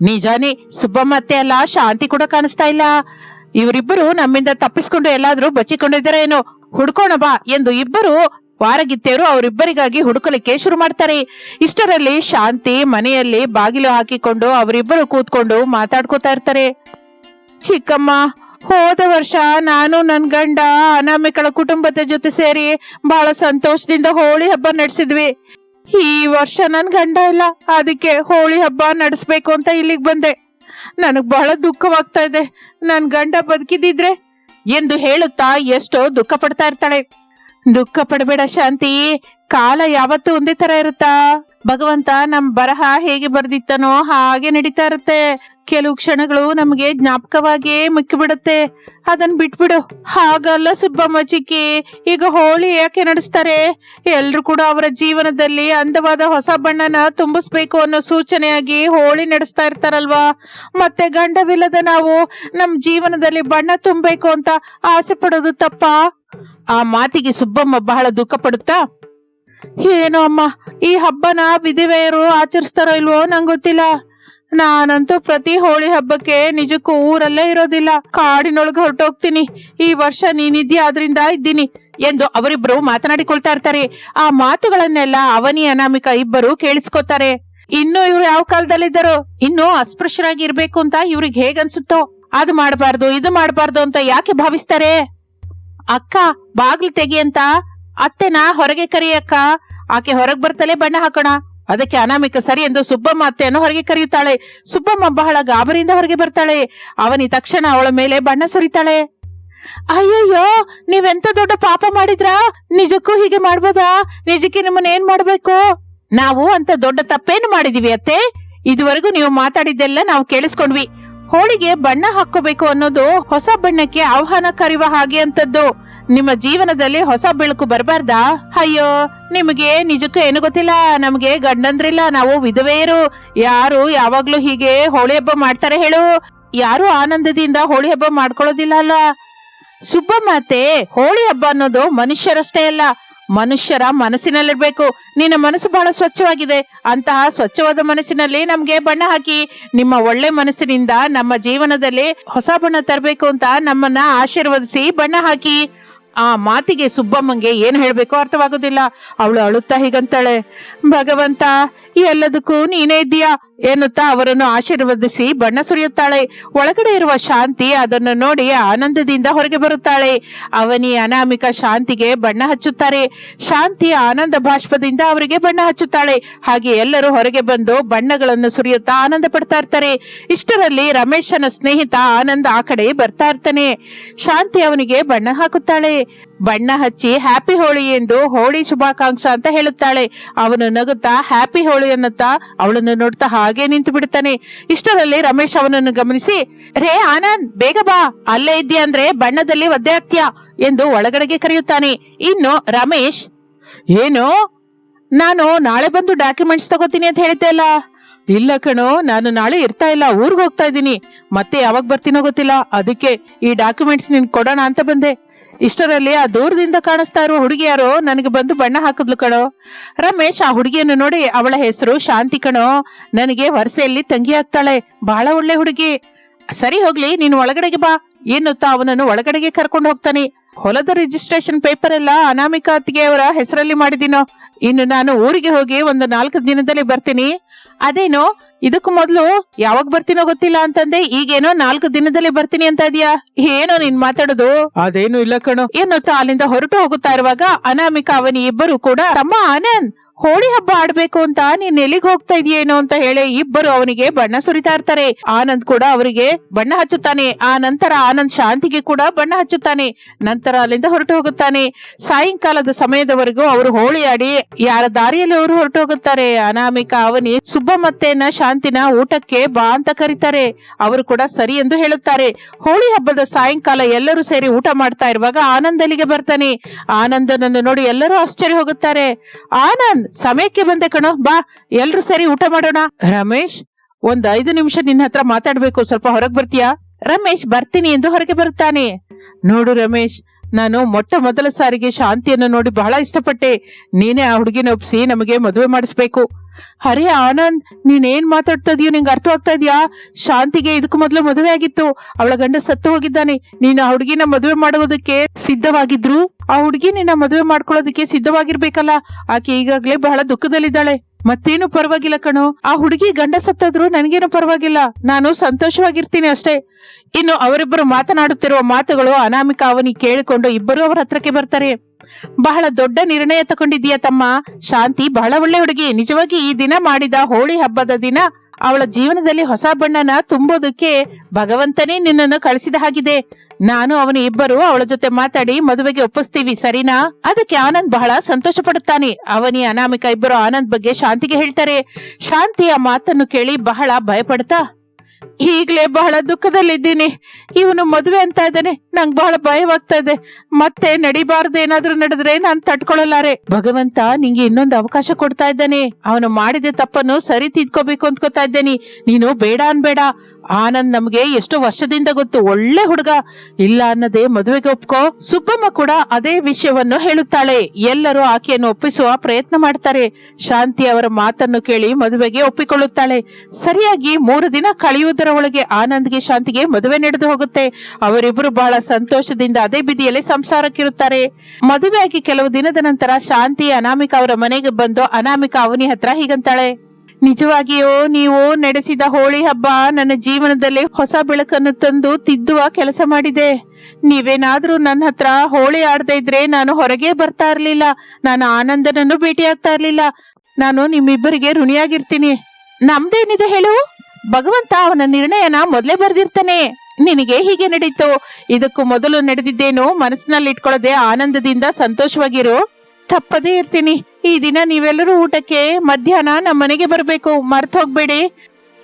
ನಿಜಾನೇ ಸುಬ್ಬಮ್ಮ ಅತ್ತೆ ಅಲ್ಲ, ಶಾಂತಿ ಕೂಡ ಕಾಣಿಸ್ತಾ ಇಲ್ಲ. ಇವರಿಬ್ಬರು ನಮ್ಮಿಂದ ತಪ್ಪಿಸ್ಕೊಂಡು ಎಲ್ಲಾದ್ರೂ ಬಚ್ಚಿಕೊಂಡಿದ್ದಾರೆ ಏನೋ ಹುಡ್ಕೋಣ ಬಾ ಎಂದು ಇಬ್ಬರು ವಾರಗಿತ್ತೆಯರು ಅವರಿಬ್ಬರಿಗಾಗಿ ಹುಡುಕಲಿಕ್ಕೆ ಶುರು ಮಾಡ್ತಾರೆ. ಇಷ್ಟರಲ್ಲಿ ಶಾಂತಿ ಮನೆಯಲ್ಲಿ ಬಾಗಿಲು ಹಾಕಿಕೊಂಡು ಅವರಿಬ್ಬರು ಕೂತ್ಕೊಂಡು ಮಾತಾಡ್ಕೋತಾ ಇರ್ತಾರೆ. ಚಿಕ್ಕಮ್ಮ, ಹೋದ ವರ್ಷ ನಾನು ನನ್ನ ಗಂಡ ಅನಾಮಿಕಳ ಕುಟುಂಬದ ಜೊತೆ ಸೇರಿ ಬಹಳ ಸಂತೋಷದಿಂದ ಹೋಳಿ ಹಬ್ಬ ನಡೆಸಿದ್ವಿ. ಈ ವರ್ಷ ನನ್ ಗಂಡ ಇಲ್ಲ, ಅದಕ್ಕೆ ಹೋಳಿ ಹಬ್ಬ ನಡೆಸ್ಬೇಕು ಅಂತ ಇಲ್ಲಿಗೆ ಬಂದೆ. ನನಗ್ ಬಹಳ ದುಃಖವಾಗ್ತಾ ಇದೆ. ನನ್ ಗಂಡ ಬದುಕಿದಿದ್ರೆ ಎಂದು ಹೇಳುತ್ತಾ ಎಷ್ಟೋ ದುಃಖ ಪಡ್ತಾ ಇರ್ತಾಳೆ. ದುಃಖ ಪಡಬೇಡ ಶಾಂತಿ. ಕಾಲ ಯಾವತ್ತೂ ಒಂದೇ ತರ ಇರುತ್ತಾ? ಭಗವಂತ ನಮ್ ಬರಹ ಹೇಗೆ ಬರ್ದಿತ್ತನೋ ಹಾಗೆ ನಡೀತಾ ಇರುತ್ತೆ. ಕೆಲವು ಕ್ಷಣಗಳು ನಮಗೆ ಜ್ಞಾಪಕವಾಗಿಯೇ ಮುಕ್ಕಿಬಿಡುತ್ತೆ. ಅದನ್ ಬಿಟ್ಬಿಡು. ಹಾಗಲ್ಲ ಸುಬ್ಬಮ್ಮ ಚಿಕ್ಕಿ. ಈಗ ಹೋಳಿ ಯಾಕೆ ನಡೆಸ್ತಾರೆ? ಎಲ್ರು ಕೂಡ ಅವರ ಜೀವನದಲ್ಲಿ ಅಂದವಾದ ಹೊಸ ಬಣ್ಣನ ತುಂಬಿಸ್ಬೇಕು ಅನ್ನೋ ಸೂಚನೆಯಾಗಿ ಹೋಳಿ ನಡೆಸ್ತಾ ಇರ್ತಾರಲ್ವಾ? ಮತ್ತೆ ಗಂಡವಿಲ್ಲದ ನಾವು ನಮ್ ಜೀವನದಲ್ಲಿ ಬಣ್ಣ ತುಂಬಬೇಕು ಅಂತ ಆಸೆ ಪಡೋದು ತಪ್ಪಾ? ಆ ಮಾತಿಗೆ ಸುಬ್ಬಮ್ಮ ಬಹಳ ದುಃಖ ಪಡುತ್ತಾ, ಏನೋ ಅಮ್ಮ, ಈ ಹಬ್ಬನ ವಿಧಿವೆಯರು ಆಚರಿಸ್ತಾರೋ ಇಲ್ವೋ ನಂಗೆ ಗೊತ್ತಿಲ್ಲ. ನಾನಂತೂ ಪ್ರತಿ ಹೋಳಿ ಹಬ್ಬಕ್ಕೆ ನಿಜಕ್ಕೂ ಊರಲ್ಲೇ ಇರೋದಿಲ್ಲ. ಕಾಡಿನೊಳಗೆ ಹೊರಟೋಗ್ತೀನಿ. ಈ ವರ್ಷ ನೀನಿದ್ಯಾ ಆದ್ರಿಂದ ಇದ್ದೀನಿ ಎಂದು ಅವರಿಬ್ಬರು ಮಾತನಾಡಿಕೊಳ್ತಾ ಇರ್ತಾರೆ. ಆ ಮಾತುಗಳನ್ನೆಲ್ಲ ಅವನಿ ಅನಾಮಿಕ ಇಬ್ಬರು ಕೇಳಿಸ್ಕೊತಾರೆ. ಇನ್ನು ಇವ್ರು ಯಾವ ಕಾಲದಲ್ಲಿದ್ದಾರೋ? ಇನ್ನು ಅಸ್ಪೃಶ್ಯರಾಗಿ ಇರ್ಬೇಕು ಅಂತ ಇವ್ರಿಗೆ ಹೇಗನ್ಸುತ್ತೋ? ಅದು ಮಾಡಬಾರ್ದು, ಇದು ಮಾಡಬಾರ್ದು ಅಂತ ಯಾಕೆ ಭಾವಿಸ್ತಾರೆ? ಅಕ್ಕ, ಬಾಗ್ಲು ತೆಗಿ ಅಂತ. ಅತ್ತೆನ, ಹೊರಗೆ ಕರಿಯಕ್ಕ ಆಕೆ ಹೊರಗೆ ಬರ್ತಲೇ ಬಣ್ಣ ಹಾಕೋಣ. ಅದಕ್ಕೆ ಅನಾಮಿಕ ಸರಿ ಎಂದು ಸುಬ್ಬಮ್ಮ ಅತ್ತೆಯನ್ನು ಹೊರಗೆ ಕರೆಯುತ್ತಾಳೆ. ಸುಬ್ಬಮ್ಮ ಬಹಳ ಗಾಬರಿಯಿಂದ ಹೊರಗೆ ಬರ್ತಾಳೆ. ಅವನಿ ತಕ್ಷಣ ಅವಳ ಮೇಲೆ ಬಣ್ಣ ಸುರಿತಾಳೆ. ಅಯ್ಯಯ್ಯೋ, ನೀವೆಂತ ದೊಡ್ಡ ಪಾಪ ಮಾಡಿದ್ರಾ? ನಿಜಕ್ಕೂ ಹೀಗೆ ಮಾಡ್ಬೋದಾ? ನಿಜಕ್ಕೆ ನಿಮ್ಮನ್ನ ಏನ್ ಮಾಡ್ಬೇಕು? ನಾವು ಅಂತ ದೊಡ್ಡ ತಪ್ಪೇನು ಮಾಡಿದೀವಿ ಅತ್ತೆ? ಇದುವರೆಗೂ ನೀವು ಮಾತಾಡಿದ್ದೆಲ್ಲ ನಾವು ಕೇಳಿಸ್ಕೊಂಡ್ವಿ. ಹೋಳಿಗೆ ಬಣ್ಣ ಹಾಕೋಬೇಕು ಅನ್ನೋದು ಹೊಸ ಬಣ್ಣಕ್ಕೆ ಆಹ್ವಾನ ಕರೆಯುವ ಹಾಗೆ ಅಂತದ್ದು. ನಿಮ್ಮ ಜೀವನದಲ್ಲಿ ಹೊಸ ಬೆಳಕು ಬರಬಾರ್ದಾ? ಅಯ್ಯೋ, ನಿಮಗೆ ನಿಜಕ್ಕೂ ಏನು ಗೊತ್ತಿಲ್ಲ? ನಮಗೆ ಗಂಡಂದ್ರಿಲ್ಲ, ನಾವು ವಿಧವೆಯರು. ಯಾರು ಯಾವಾಗ್ಲೂ ಹೀಗೆ ಹೋಳಿ ಹಬ್ಬ ಮಾಡ್ತಾರೆ ಹೇಳು. ಯಾರು ಆನಂದದಿಂದ ಹೋಳಿ ಹಬ್ಬ ಮಾಡ್ಕೊಳ್ಳೋದಿಲ್ಲ ಅಲ್ಲ? ಸುಬ್ಬಮ್ಮಾತೆ ಹೋಳಿ ಹಬ್ಬ ಅನ್ನೋದು ಮನುಷ್ಯರಷ್ಟೇ ಅಲ್ಲ. ಮನುಷ್ಯರ ಮನಸ್ಸಿನಲ್ಲಿರ್ಬೇಕು. ನಿನ್ನ ಮನಸ್ಸು ಬಹಳ ಸ್ವಚ್ಛವಾಗಿದೆ. ಅಂತಹ ಸ್ವಚ್ಛವಾದ ಮನಸ್ಸಿನಲ್ಲಿ ನಮ್ಗೆ ಬಣ್ಣ ಹಾಕಿ, ನಿಮ್ಮ ಒಳ್ಳೆ ಮನಸ್ಸಿನಿಂದ ನಮ್ಮ ಜೀವನದಲ್ಲಿ ಹೊಸ ಬಣ್ಣ ತರಬೇಕು ಅಂತ ನಮ್ಮನ್ನ ಆಶೀರ್ವದಿಸಿ ಬಣ್ಣ ಹಾಕಿ, ಆ ಮಾತಿಗೆ ಸುಬ್ಬಮ್ಮಂಗೆ ಏನು ಹೇಳಬೇಕೋ ಅರ್ಥವಾಗೋದಿಲ್ಲ. ಅವಳು ಅಳುತ್ತಾ ಹೀಗಂತಾಳೆ. ಭಗವಂತ, ಎಲ್ಲದಕ್ಕೂ ನೀನೇ ಇದ್ದೀಯಾ? ಎನ್ನುತ್ತಾ ಅವರನ್ನು ಆಶೀರ್ವದಿಸಿ ಬಣ್ಣ ಸುರಿಯುತ್ತಾಳೆ. ಒಳಗಡೆ ಇರುವ ಶಾಂತಿ ಅದನ್ನು ನೋಡಿ ಆನಂದದಿಂದ ಹೊರಗೆ ಬರುತ್ತಾಳೆ. ಅವನಿ ಅನಾಮಿಕ ಶಾಂತಿಗೆ ಬಣ್ಣ ಹಚ್ಚುತ್ತಾರೆ. ಶಾಂತಿ ಆನಂದ ಬಾಷ್ಪದಿಂದ ಅವರಿಗೆ ಬಣ್ಣ ಹಚ್ಚುತ್ತಾಳೆ. ಹಾಗೆ ಎಲ್ಲರೂ ಹೊರಗೆ ಬಂದು ಬಣ್ಣಗಳನ್ನು ಸುರಿಯುತ್ತಾ ಆನಂದ ಪಡ್ತಾ ಇರ್ತಾರೆ. ಇಷ್ಟರಲ್ಲಿ ರಮೇಶನ ಸ್ನೇಹಿತ ಆನಂದ ಆ ಕಡೆ ಬರ್ತಾ ಇರ್ತಾನೆ. ಶಾಂತಿ ಅವನಿಗೆ ಬಣ್ಣ ಹಾಕುತ್ತಾಳೆ. ಬಣ್ಣ ಹಚ್ಚಿ ಹ್ಯಾಪಿ ಹೋಳಿ ಎಂದು ಹೋಳಿ ಶುಭಾಕಾಂಕ್ಷ ಅಂತ ಹೇಳುತ್ತಾಳೆ. ಅವನು ನಗುತ್ತಾ ಹ್ಯಾಪಿ ಹೋಳಿ ಅನ್ನುತ್ತಾ ಅವಳನ್ನು ನೋಡ್ತಾ ಹಾಗೆ ನಿಂತು ಬಿಡುತ್ತಾನೆ. ಇಷ್ಟರಲ್ಲಿ ರಮೇಶ್ ಅವನನ್ನು ಗಮನಿಸಿ, ರೇ ಆನಂದ್, ಬೇಗ ಬಾ. ಅಲ್ಲೇ ಇದ್ದೀಯ ಅಂದ್ರೆ ಬಣ್ಣದಲ್ಲಿ ಒದ್ದೆ ಆಗ್ತೀಯಾ ಎಂದು ಒಳಗಡೆಗೆ ಕರೆಯುತ್ತಾನೆ. ಇನ್ನು ರಮೇಶ್, ಏನು? ನಾನು ನಾಳೆ ಬಂದು ಡಾಕ್ಯುಮೆಂಟ್ಸ್ ತಗೋತೀನಿ ಅಂತ ಹೇಳಿದ್ದೆ ಅಲ್ಲ? ಇಲ್ಲ ಕಣೋ, ನಾನು ನಾಳೆ ಇರ್ತಾ ಇಲ್ಲ. ಊರ್ಗ್ ಹೋಗ್ತಾ ಇದ್ದೀನಿ. ಮತ್ತೆ ಯಾವಾಗ ಬರ್ತೀನೋ ಗೊತ್ತಿಲ್ಲ. ಅದಕ್ಕೆ ಈ ಡಾಕ್ಯುಮೆಂಟ್ಸ್ ನಿನ್ ಕೊಡೋಣ ಅಂತ ಬಂದೆ. ಇಷ್ಟರಲ್ಲಿ ಆ ದೂರದಿಂದ ಕಾಣಿಸ್ತಾ ಇರೋ ಹುಡುಗಿ ಯಾರೋ ನನಗೆ ಬಂದು ಬಣ್ಣ ಹಾಕಿದ್ಲು ಕಣೋ. ರಮೇಶ್ ಆ ಹುಡುಗಿಯನ್ನು ನೋಡಿ ಅವಳ ಹೆಸರು ಶಾಂತಿ ಕಣೋ. ನನಗೆ ವರಸೆಯಲ್ಲಿ ತಂಗಿ ಆಗ್ತಾಳೆ. ಬಹಳ ಒಳ್ಳೆ ಹುಡುಗಿ. ಸರಿ ಹೋಗ್ಲಿ, ನೀನು ಒಳಗಡೆಗೆ ಬಾ ಎನ್ನುತ್ತಾ ಅವನನ್ನು ಒಳಗಡೆಗೆ ಕರ್ಕೊಂಡು ಹೋಗ್ತಾನೆ. ಹೊಲದ ರಿಜಿಸ್ಟ್ರೇಷನ್ ಪೇಪರ್ ಎಲ್ಲ ಅನಾಮಿಕಾ ಅತ್ತಿಗೆ ಅವರ ಹೆಸರಲ್ಲಿ ಮಾಡಿದಿನೋ ಇನ್ನು ನಾನು ಊರಿಗೆ ಹೋಗಿ ಒಂದು ನಾಲ್ಕು ದಿನದಲ್ಲಿ ಬರ್ತೀನಿ. ಅದೇನೋ? ಇದಕ್ಕೂ ಮೊದಲು ಯಾವಾಗ ಬರ್ತೀನೋ ಗೊತ್ತಿಲ್ಲ ಅಂತಂದೆ ಈಗೇನೋ ನಾಲ್ಕು ದಿನದಲ್ಲಿ ಬರ್ತೀನಿ ಅಂತ ಇದೀಯಾ? ಏನೋ ನೀನ್ ಮಾತಾಡೋದು? ಅದೇನು ಇಲ್ಲ ಕಣೋ. ಏನೊತ್ತ ಅಲ್ಲಿಂದ ಹೊರಟು ಹೋಗುತ್ತಾ ಇರುವಾಗ ಅನಾಮಿಕಾ ಅವನಿ ಇಬ್ಬರು ಕೂಡ ತಮ್ಮ ಆನಂದ್ ಹೋಳಿ ಹಬ್ಬ ಆಡ್ಬೇಕು ಅಂತ ನೀನ್ ಎಲ್ಲಿಗೆ ಹೋಗ್ತಾ ಇದೆಯೇನೋ ಅಂತ ಹೇಳಿ ಇಬ್ಬರು ಅವನಿಗೆ ಬಣ್ಣ ಸುರಿತಾ ಇರ್ತಾರೆ. ಆನಂದ್ ಕೂಡ ಅವರಿಗೆ ಬಣ್ಣ ಹಚ್ಚುತ್ತಾನೆ. ಆ ನಂತರ ಆನಂದ್ ಶಾಂತಿಗೆ ಕೂಡ ಬಣ್ಣ ಹಚ್ಚುತ್ತಾನೆ. ನಂತರ ಅಲ್ಲಿಂದ ಹೊರಟು ಹೋಗುತ್ತಾನೆ. ಸಾಯಂಕಾಲದ ಸಮಯದವರೆಗೂ ಅವರು ಹೋಳಿ ಆಡಿ ಯಾರ ದಾರಿಯಲ್ಲಿ ಅವರು ಹೊರಟು ಹೋಗುತ್ತಾರೆ? ಅನಾಮಿಕಾ ಅವನಿ ಸುಬ್ಬಮ್ಮತ್ತೇನ ಶಾಂತಿನ ಊಟಕ್ಕೆ ಬಾ ಅಂತ ಕರೀತಾರೆ. ಅವರು ಕೂಡ ಸರಿ ಎಂದು ಹೇಳುತ್ತಾರೆ. ಹೋಳಿ ಹಬ್ಬದ ಸಾಯಂಕಾಲ ಎಲ್ಲರೂ ಸೇರಿ ಊಟ ಮಾಡ್ತಾ ಇರುವಾಗ ಆನಂದ್ ಅಲ್ಲಿಗೆ ಬರ್ತಾನೆ. ಆನಂದನನ್ನು ನೋಡಿ ಎಲ್ಲರೂ ಆಶ್ಚರ್ಯ ಹೋಗುತ್ತಾರೆ. ಆನಂದ್ ಸಮಯಕ್ಕೆ ಬಂದೆ ಕಣೋ, ಬಾ, ಎಲ್ರು ಸರಿ ಊಟ ಮಾಡೋಣ. ರಮೇಶ್, ಒಂದ್ ಐದು ನಿಮಿಷ ನಿನ್ನ ಹತ್ರ ಮಾತಾಡ್ಬೇಕು, ಸ್ವಲ್ಪ ಹೊರಗ್ ಬರ್ತೀಯಾ? ರಮೇಶ್, ಬರ್ತೀನಿ ಎಂದು ಹೊರಗೆ ಬರುತ್ತಾನೆ. ನೋಡು ರಮೇಶ್, ನಾನು ಮೊಟ್ಟ ಮೊದಲ ಸಾರಿಗೆ ಶಾಂತಿಯನ್ನು ನೋಡಿ ಬಹಳ ಇಷ್ಟಪಟ್ಟೆ. ನೀನೇ ಆ ಹುಡುಗಿನ ಒಪ್ಸಿ ನಮಗೆ ಮದುವೆ ಮಾಡಿಸ್ಬೇಕು. ಅರೆ ಆನಂದ್, ನೀನೇನ್ ಮಾತಾಡ್ತಾ ಇದೀಯ, ನಿಂಗೆ ಆಗ್ತಾ ಇದೆಯಾ? ಶಾಂತಿಗೆ ಇದಕ್ಕೂ ಮೊದಲು ಮದುವೆ ಆಗಿತ್ತು. ಅವಳ ಗಂಡ ಸತ್ತು ಹೋಗಿದ್ದಾನೆ. ನೀನು ಆ ಹುಡುಗಿನ ಮದುವೆ ಮಾಡುವುದಕ್ಕೆ ಸಿದ್ಧವಾಗಿದ್ರು? ಆ ಹುಡುಗಿ ನಿನ್ನ ಮದುವೆ ಮಾಡ್ಕೊಳ್ಳೋದಕ್ಕೆ ಸಿದ್ಧವಾಗಿರ್ಬೇಕಲ್ಲ? ಆಕೆ ಈಗಾಗ್ಲೇ ಬಹಳ ದುಃಖದಲ್ಲಿದ್ದಾಳೆ. ಮತ್ತೇನು ಪರವಾಗಿಲ್ಲ ಕಣೋ. ಆ ಹುಡುಗಿ ಗಂಡ ಸತ್ತಾದ್ರು ನನಗೇನು ಪರವಾಗಿಲ್ಲ. ನಾನು ಸಂತೋಷವಾಗಿರ್ತೀನಿ ಅಷ್ಟೇ. ಇನ್ನು ಅವರಿಬ್ಬರು ಮಾತನಾಡುತ್ತಿರುವ ಮಾತುಗಳು ಅನಾಮಿಕ ಅವನಿ ಕೇಳಿಕೊಂಡು ಇಬ್ಬರು ಅವರ ಹತ್ರಕ್ಕೆ ಬರ್ತಾರೆ. ಬಹಳ ದೊಡ್ಡ ನಿರ್ಣಯ ತಗೊಂಡಿದ್ದೀಯ ತಮ್ಮ. ಶಾಂತಿ ಬಹಳ ಒಳ್ಳೆ ಹುಡುಗಿ. ನಿಜವಾಗಿ ಈ ದಿನ ಮಾಡಿದ ಹೋಳಿ ಹಬ್ಬದ ದಿನ ಅವಳ ಜೀವನದಲ್ಲಿ ಹೊಸ ಬಣ್ಣನ ತುಂಬೋದಕ್ಕೆ ಭಗವಂತನೇ ನಿನ್ನನ್ನು ಕಳಿಸಿದ ಹಾಗಿದೆ. ನಾನು, ಅವನು ಇಬ್ಬರು ಅವಳ ಜೊತೆ ಮಾತಾಡಿ ಮದುವೆಗೆ ಒಪ್ಪಿಸ್ತೀವಿ, ಸರಿನಾ? ಅದಕ್ಕೆ ಆನಂದ್ ಬಹಳ ಸಂತೋಷ ಪಡುತ್ತಾನೆ ಅವನಿ ಅನಾಮಿಕ ಇಬ್ಬರು ಆನಂದ್ ಬಗ್ಗೆ ಶಾಂತಿಗೆ ಹೇಳ್ತಾರೆ. ಶಾಂತಿ ಆ ಮಾತನ್ನು ಕೇಳಿ ಬಹಳ ಭಯಪಡ್ತಾ ಈಗ್ಲೇ ಬಹಳ ದುಃಖದಲ್ಲಿದ್ದೀನಿ. ಇವನು ಮದುವೆ ಅಂತ ಇದ್ದಾನೆ. ನಂಗ್ ಬಹಳ ಭಯವಾಗ್ತಾ ಇದೆ ಮತ್ತೆ ನಡಿಬಾರ್ದು ಏನಾದ್ರೂ ನಡೆದ್ರೆ ನಾನ್ ತಡ್ಕೊಳ್ಳಲಾರೆ ಭಗವಂತ ನಿಂಗೆ ಇನ್ನೊಂದು ಅವಕಾಶ ಕೊಡ್ತಾ ಇದ್ದಾನೆ. ಅವನು ಮಾಡಿದ ತಪ್ಪನ್ನು ಸರಿ ತಿದ್ಕೋಬೇಕು ಅಂದ್ಕೋತಾ ಇದ್ದೇನೆ. ನೀನು ಬೇಡ ಅನ್ಬೇಡ. ಆನಂದ್ ನಮ್ಗೆ ಎಷ್ಟು ವರ್ಷದಿಂದ ಗೊತ್ತು. ಒಳ್ಳೆ ಹುಡುಗ. ಇಲ್ಲ ಅನ್ನದೇ ಮದುವೆಗೆ ಒಪ್ಕೋ. ಸುಬ್ಬಮ್ಮ ಕೂಡ ಅದೇ ವಿಷಯವನ್ನು ಹೇಳುತ್ತಾಳೆ. ಎಲ್ಲರೂ ಆಕೆಯನ್ನು ಒಪ್ಪಿಸುವ ಪ್ರಯತ್ನ ಮಾಡ್ತಾರೆ. ಶಾಂತಿ ಅವರ ಮಾತನ್ನು ಕೇಳಿ ಮದುವೆಗೆ ಒಪ್ಪಿಕೊಳ್ಳುತ್ತಾಳೆ. ಸರಿಯಾಗಿ ಮೂರು ದಿನ ಕಳೆಯುವುದರ ಒಳಗೆ ಆನಂದ್ಗೆ ಶಾಂತಿಗೆ ಮದುವೆ ನಡೆದು ಹೋಗುತ್ತೆ. ಅವರಿಬ್ಬರು ಬಹಳ ಸಂತೋಷದಿಂದ ಅದೇ ಬಿದಿಯಲ್ಲಿ ಸಂಸಾರಕ್ಕಿರುತ್ತಾರೆ. ಮದುವೆಯಾಗಿ ಕೆಲವು ದಿನದ ನಂತರ ಶಾಂತಿ ಅನಾಮಿಕಾ ಅವರ ಮನೆಗೆ ಬಂದು ಅನಾಮಿಕಾ ಅವನಿ ಹತ್ರ ಹೀಗಂತಾಳೆ. ನಿಜವಾಗಿಯೂ ನೀವು ನಡೆಸಿದ ಹೋಳಿ ಹಬ್ಬ ನನ್ನ ಜೀವನದಲ್ಲಿ ಹೊಸ ಬೆಳಕನ್ನು ತಂದು ತಿದ್ದುವ ಕೆಲಸ ಮಾಡಿದೆ. ನೀವೇನಾದ್ರೂ ನನ್ನ ಹತ್ರ ಹೋಳಿ ಆಡದೇ ಇದ್ರೆ ನಾನು ಹೊರಗೆ ಬರ್ತಾ ಇರ್ಲಿಲ್ಲ. ನಾನು ಆನಂದನನ್ನು ಭೇಟಿಯಾಗ್ತಾ ಇರ್ಲಿಲ್ಲ. ನಾನು ನಿಮ್ಮಿಬ್ಬರಿಗೆ ಋಣಿಯಾಗಿರ್ತೀನಿ. ನಮ್ದೇನಿದೆ ಹೇಳು? ಭಗವಂತ ಅವನ ನಿರ್ಣಯನ ಮೊದಲೇ ಬರೆದಿರ್ತಾನೆ. ನಿನಗೆ ಹೀಗೆ ನಡೀತು. ಇದಕ್ಕೂ ಮೊದಲು ನಡೆದಿದ್ದೇನು ಮನಸ್ಸಿನಲ್ಲಿ ಇಟ್ಕೊಳ್ಳದೆ ಆನಂದದಿಂದ ಸಂತೋಷವಾಗಿರು. ತಪ್ಪದೇ ಇರ್ತೀನಿ. ಈ ದಿನ ನೀವೆಲ್ಲರೂ ಊಟಕ್ಕೆ, ಮಧ್ಯಾಹ್ನ ನಮ್ಮ ಮನೆಗೆ ಬರಬೇಕು. ಮರ್ತು ಹೋಗ್ಬೇಡಿ.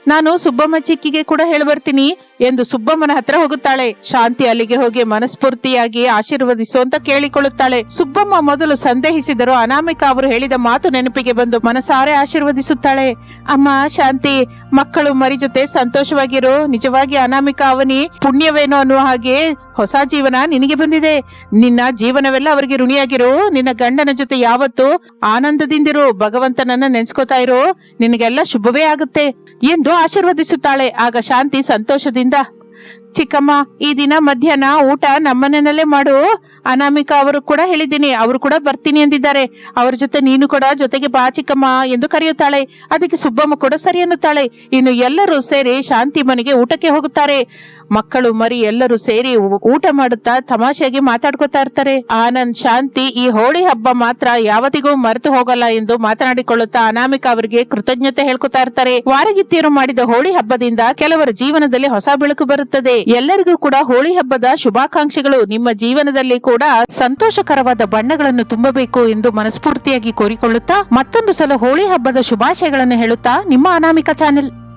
ನಾನು ಸುಬ್ಬಮ್ಮ ಚಿಕ್ಕಿಗೆ ಕೂಡ ಹೇಳಿ ಬರ್ತೀನಿ ಎಂದು ಸುಬ್ಬಮ್ಮನ ಹತ್ರ ಹೋಗುತ್ತಾಳೆ. ಶಾಂತಿ ಅಲ್ಲಿಗೆ ಹೋಗಿ ಮನಸ್ಫೂರ್ತಿಯಾಗಿ ಆಶೀರ್ವದಿಸೋ ಅಂತ ಕೇಳಿಕೊಳ್ಳುತ್ತಾಳೆ. ಸುಬ್ಬಮ್ಮ ಮೊದಲು ಸಂದೇಹಿಸಿದರು ಅನಾಮಿಕಾ ಅವರು ಹೇಳಿದ ಮಾತು ನೆನಪಿಗೆ ಬಂದು ಮನಸಾರೆ ಆಶೀರ್ವದಿಸುತ್ತಾಳೆ. ಅಮ್ಮ, ಶಾಂತಿ, ಮಕ್ಕಳು ಮರಿ ಜೊತೆ ಸಂತೋಷವಾಗಿರು. ನಿಜವಾಗಿ ಅನಾಮಿಕಾ ಅವನಿ ಪುಣ್ಯವೇನೋ ಅನ್ನುವ ಹಾಗೆ ಹೊಸ ಜೀವನ ನಿನಗೆ ಬಂದಿದೆ. ನಿನ್ನ ಜೀವನವೆಲ್ಲ ಅವರಿಗೆ ಋಣಿಯಾಗಿರು. ನಿನ್ನ ಗಂಡನ ಜೊತೆ ಯಾವತ್ತು ಆನಂದದಿಂದಿರು. ಭಗವಂತನನ್ನ ನೆನ್ಸ್ಕೋತಾ ಇರು. ನಿನಗೆಲ್ಲ ಶುಭವೇ ಆಗುತ್ತೆ ಎಂದು ಆಶೀರ್ವದಿಸುತ್ತಾಳೆ. ಆಗ ಶಾಂತಿ ಸಂತೋಷದಿಂದ dah ಚಿಕ್ಕಮ್ಮ, ಈ ದಿನ ಮಧ್ಯಾಹ್ನ ಊಟ ನಮ್ಮನೆಯಲ್ಲೇ ಮಾಡು. ಅನಾಮಿಕಾ ಅವರು ಕೂಡ ಹೇಳಿದ್ದೀನಿ, ಅವರು ಕೂಡ ಬರ್ತೀನಿ ಎಂದಿದ್ದಾರೆ ಅವ್ರ ಜೊತೆ ನೀನು ಕೂಡ ಜೊತೆಗೆ ಬಾ ಚಿಕ್ಕಮ್ಮ ಎಂದು ಕರೆಯುತ್ತಾಳೆ. ಅದಕ್ಕೆ ಸುಬ್ಬಮ್ಮ ಕೂಡ ಸರಿ ಅನ್ನುತ್ತಾಳೆ. ಇನ್ನು ಎಲ್ಲರೂ ಸೇರಿ ಶಾಂತಿ ಮನೆಗೆ ಊಟಕ್ಕೆ ಹೋಗುತ್ತಾರೆ. ಮಕ್ಕಳು ಮರಿ ಎಲ್ಲರೂ ಸೇರಿ ಊಟ ಮಾಡುತ್ತಾ ತಮಾಷೆಯಾಗಿ ಮಾತಾಡ್ಕೋತಾ ಇರ್ತಾರೆ. ಆನಂದ್, ಶಾಂತಿ, ಈ ಹೋಳಿ ಹಬ್ಬ ಮಾತ್ರ ಯಾವತ್ತಿಗೂ ಮರೆತು ಹೋಗಲ್ಲ ಎಂದು ಮಾತನಾಡಿಕೊಳ್ಳುತ್ತಾ ಅನಾಮಿಕಾ ಅವರಿಗೆ ಕೃತಜ್ಞತೆ ಹೇಳ್ಕೊತಾ ಇರ್ತಾರೆ. ವಾರಗಿತ್ತಿಯರು ಮಾಡಿದ ಹೋಳಿ ಹಬ್ಬದಿಂದ ಕೆಲವರ ಜೀವನದಲ್ಲಿ ಹೊಸ ಬೆಳಕು ಬರುತ್ತದೆ. ಎಲ್ಲರಿಗೂ ಕೂಡ ಹೋಳಿ ಹಬ್ಬದ ಶುಭಾಕಾಂಕ್ಷೆಗಳು. ನಿಮ್ಮ ಜೀವನದಲ್ಲಿ ಕೂಡ ಸಂತೋಷಕರವಾದ ಬಣ್ಣಗಳನ್ನು ತುಂಬಬೇಕು ಎಂದು ಮನಸ್ಫೂರ್ತಿಯಾಗಿ ಕೋರಿಕೊಳ್ಳುತ್ತಾ ಮತ್ತೊಂದು ಸಲ ಹೋಳಿ ಹಬ್ಬದ ಶುಭಾಶಯಗಳನ್ನು ಹೇಳುತ್ತಾ ನಿಮ್ಮ ಅನಾಮಿಕ ಚಾನೆಲ್.